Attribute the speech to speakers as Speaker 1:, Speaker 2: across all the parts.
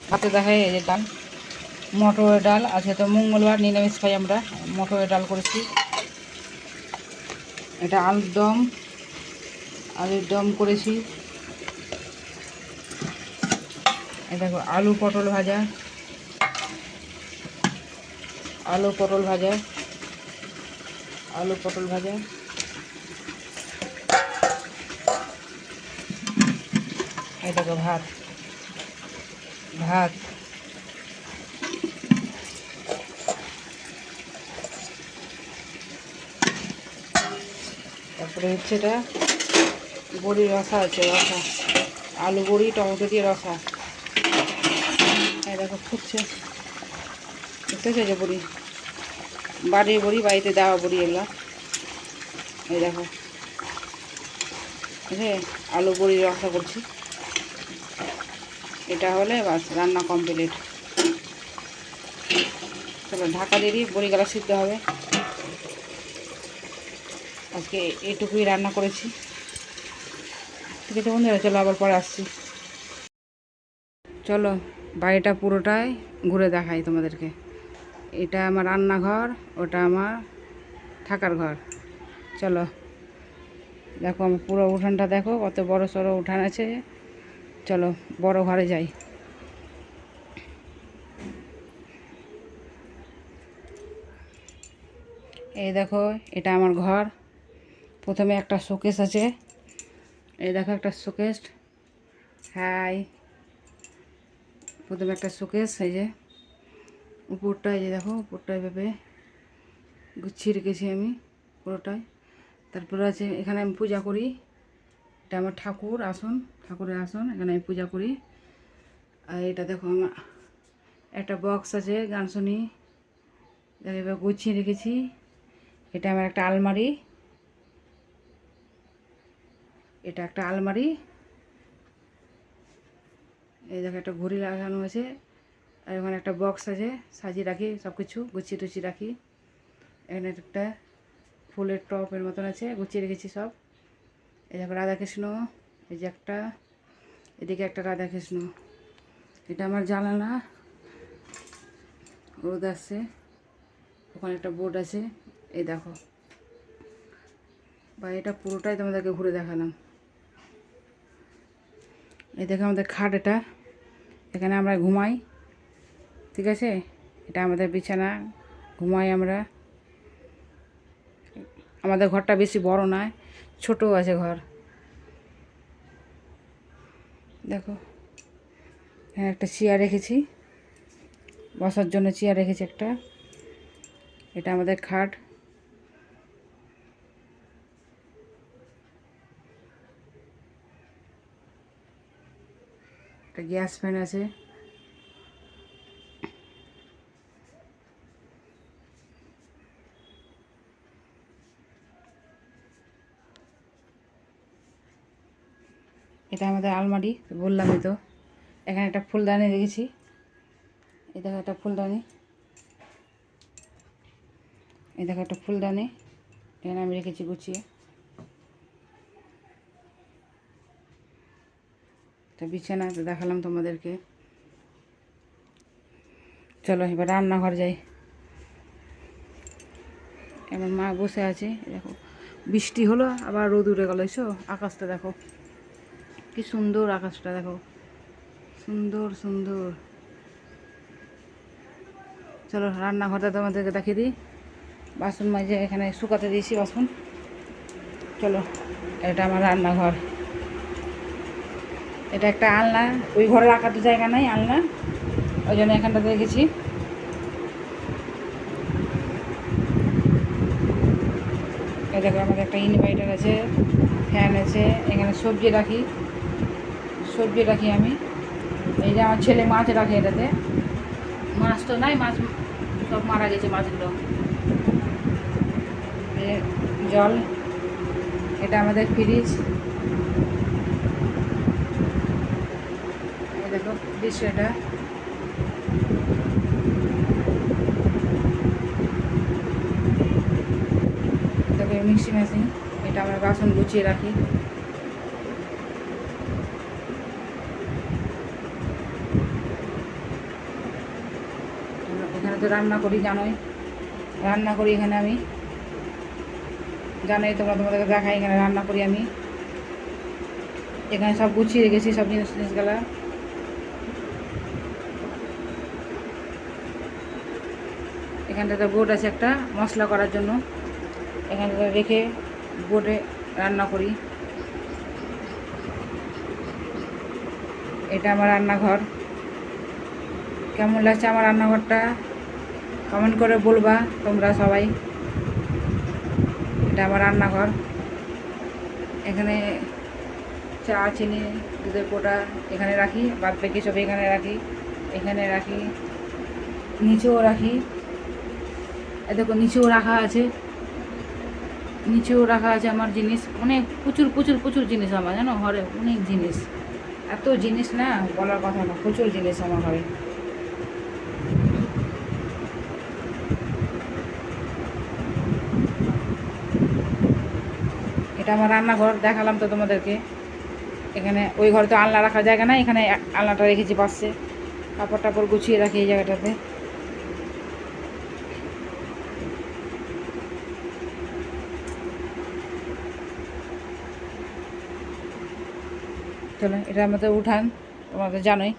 Speaker 1: হাতে দেখায় এই যে ডাল। মটরের ডাল আজকে তো, মঙ্গলবার নিরামিষ খাই আমরা। মটরের ডাল করেছি। এটা আলুর দম। আলুর দম করেছি। দেখো, আলু পটল ভাজা। আলু পটল ভাজা। আলু পটল ভাজা। এটা দেখো ভাত। ভাত। তারপরে হচ্ছে এটা বড়ি রসা আছে, রসা। আলু বড়ি, টমেটো দিয়ে রসা। এই দেখো ফুটছে। দেখতেছো যে বড়ি। বাড়ির বড়ি, বাড়িতে দেওয়া বড়ি এগুলো। এই দেখো। আলু বড়ি রসা করছি। এটা হলে বাস, রান্না কমপ্লিট চলো, ঢাকা দিয়ে বড়িগুলো সিদ্ধ হবে। আজকে এইটুকুই রান্না করেছি। ঠিক আছে বন্ধুরা, চলো আবার পরে আসছি। চলো, বাড়িটা পুরোটাই ঘুরে দেখাই তোমাদেরকে। এটা আমার রান্নাঘর, ওটা আমার থাকার ঘর। চলো, দেখো আমার পুরো উঠানটা দেখো, কত বড় সড়ো উঠান আছে। চলো, বড় ঘরে যাই। এই দেখো, এটা আমার ঘর। প্রথমে একটা শোকেস আছে। এই দেখো একটা শোকেস। হাই। প্রথমে একটা শোকেস, এই যে। উপরটা, এই যে দেখো, উপরটা এভাবে গুছিয়ে রেখেছি আমি পুরোটাই। তারপরে আছে, এখানে আমি পূজা করি। এটা আমার ঠাকুর আসন, ঠাকুরের আসন, এখানে আমি পূজা করি। আর এটা দেখো আমার, একটা বক্স আছে, গান শুনি। এবার গুছিয়ে রেখেছি। এটা আমার একটা আলমারি। এটা একটা আলমারি। এই দেখো একটা ঘড়ি লাগানো আছে। আর ওখানে একটা বক্স আছে, সাজিয়ে রাখি সব কিছু গুছিয়ে টুচিয়ে রাখি। এখানে একটা ফুলের টপের মতন আছে, গুছিয়ে রেখেছি সব। এই দেখো রাধাকৃষ্ণ, এই যে একটা, এদিকে একটা রাধাকৃষ্ণ। এটা আমার জানালা, রোদ আসছে ওখানে একটা বোর্ড আছে, এই দেখো। বা এটা পুরোটাই তোমাদেরকে ঘুরে দেখালাম। এই দেখো আমাদের খাট এটা, এখানে আমরা ঘুমাই, ঠিক আছে? এটা আমাদের বিছানা, ঘুমাই আমরা। আমাদের ঘরটা বেশি বড় নয় ছোট আছে ঘর। দেখো হ্যাঁ একটা চেয়ার রেখেছি। বসার জন্য চেয়ার রেখেছি একটা। এটা আমাদের খাট। একটা গ্যাস ফ্যান আছে। এটা আমাদের আলমারি, বললামই তো। এখানে একটা ফুলদানি রেখেছি এই দেখো একটা ফুলদানি। এই দেখো একটা ফুলদানি। এখানে আমি রেখেছি গুছিয়ে। একটা বিছানা দেখালাম তোমাদেরকে। চলো, এবার রান্নাঘর যাই। আমার মা বসে আছে দেখো। বৃষ্টি হলো, আবার রোদ উঠে গেলো, এসো। আকাশটা দেখো। কি সুন্দর আকাশটা, দেখো। সুন্দর সুন্দর। চলো, রান্নাঘরটা তোমাদেরকে দেখিয়ে দিই। বাসন মাঝে এখানে শুকাতে দিয়েছি বাসন। চলো, এটা আমার রান্নাঘর। এটা একটা আলনা, ওই ঘরে রাখার তো জায়গা নাই আলনা। ওই জন্য এখানটাতে রেখেছি এই দেখো, আমাদের একটা ইনভার্টার আছে ফ্যান আছে, এখানে সবজি রাখি। সবজি রাখি আমি। এই যে আমার ছেলে মাছ রাখে এটাতে। মাছ তো নাই, মাছ সব মারা গেছে মাছগুলো জল, এটা আমাদের ফ্রিজ। দেখো ফ্রিজ এটা। মিক্সি মেশিন, এটা আমরা বাসন গুছিয়ে রাখি। তো রান্না করি, জানোই। রান্না করি এখানে আমি। জানোই তোমরা তোমাদেরকে দেখাই, এখানে রান্না করি আমি। এখানে সব গুছিয়ে রেখেছি, সব জিনিস জিনিসগুলা। এখানটাতে বোর্ড আছে, একটা মশলা করার জন্য। এখানটা রেখে বোর্ডে রান্না করি। এটা আমার রান্নাঘর। কেমন লাগছে আমার রান্নাঘরটা? কমেন্ট করে বলবা তোমরা সবাই। এটা আমার রান্নাঘর। এখানে চা, চিনি, দুধের পোটা এখানে রাখি বাদ বাকি সব এখানে রাখি এখানে রাখি, নিচেও রাখি। এ দেখো, নিচেও রাখা আছে। নিচেও রাখা আছে আমার জিনিস। অনেক, প্রচুর প্রচুর প্রচুর জিনিস আমার, জানো? ঘরে অনেক জিনিস। এত জিনিস না, বলার কথা না, প্রচুর জিনিস আমার ঘরে। এটা আমার রান্নাঘর, দেখালাম তো তোমাদেরকে। এখানে ওই ঘরে তো আলনা রাখার জায়গা না এখানে আলনাটা রেখেছি পাশে। কাপড় টাপড় গুছিয়ে রাখি এই জায়গাটাতে। চলো, এটা আমাদের উঠান, তোমাদের জানোই।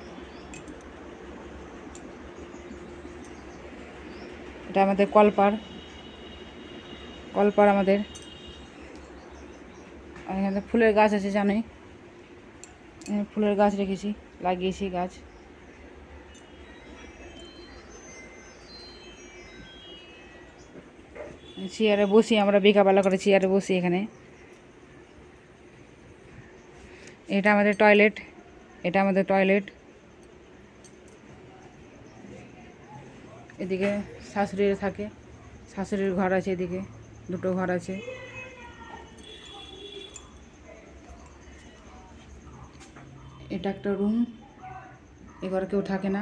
Speaker 1: এটা আমাদের কলপার। কলপার আমাদের। আর এখানে ফুলের গাছ আছে জানোই। ফুলের গাছ রেখেছি, লাগিয়েছি গাছ। চেয়ারে বসি, আমরা বিকাবেলা করে চেয়ারে বসি এখানে। এটা আমাদের টয়লেট, এটা আমাদের টয়লেট। এদিকে শাশুড়ির থাকে, শাশুড়ির ঘর আছে এদিকে, দুটো ঘর আছে। এটা একটা রুম এ ঘরে কেউ থাকে না।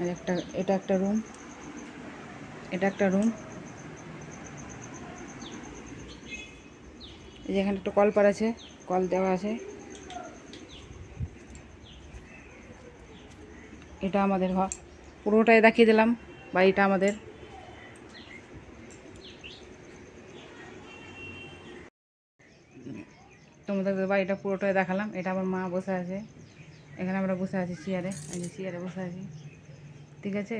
Speaker 1: আর একটা, এটা একটা রুম এটা একটা রুম এই যে এখানে একটা কলপার আছে কল দেওয়া আছে। এটা আমাদের ঘর। পুরোটাই দেখিয়ে দিলাম, বাড়িটা আমাদের। তোমাদের বাড়িটা পুরোটাই দেখালাম। এটা আমার মা বসে আছে। এখানে আমরা বসে আছি চেয়ারে যে চেয়ারে বসে আছি। ঠিক আছে?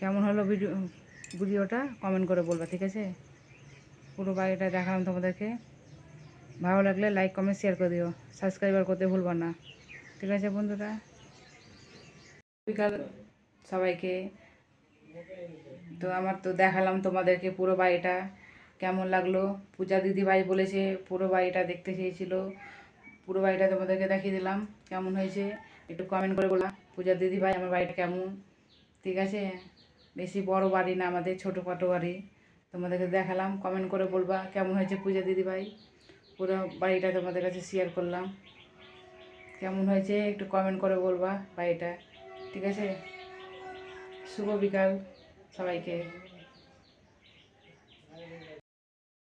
Speaker 1: কেমন হলো ভিডিও ভিডিওটা কমেন্ট করে বলবা, ঠিক আছে? পুরো বাড়িটা দেখালাম তোমাদেরকে। ভালো লাগলে লাইক কমেন্ট শেয়ার করে দিও। সাবস্ক্রাইবার করতে ভুলবা না। ঠিক আছে বন্ধুরা? বিকাল সবাইকে। তো আমার তো দেখালাম তোমাদেরকে পুরো বাড়িটা। কেমন লাগল? পূজা দিদি ভাই বলেছে, পুরো বাড়িটা দেখতে চেয়েছিল। পুরো বাড়িটা তোমাদেরকে দেখিয়ে দিলাম, কেমন হয়েছে? একটু কমেন্ট করে বললাম পূজা দিদি ভাই আমার বাড়িটা কেমন? ঠিক আছে? বেশি বড় বাড়ি না, আমাদের ছোটোখাটো বাড়ি। তোমাদেরকে দেখালাম কমেন্ট করে বলবা, কেমন হয়েছে পূজা দিদি ভাই পুরো বাড়িটা তোমাদের কাছে শেয়ার করলাম। কেমন হয়েছে? একটু কমেন্ট করে বলবা বাড়িটা। ঠিক আছে? শুভ বিকাল সবাইকে।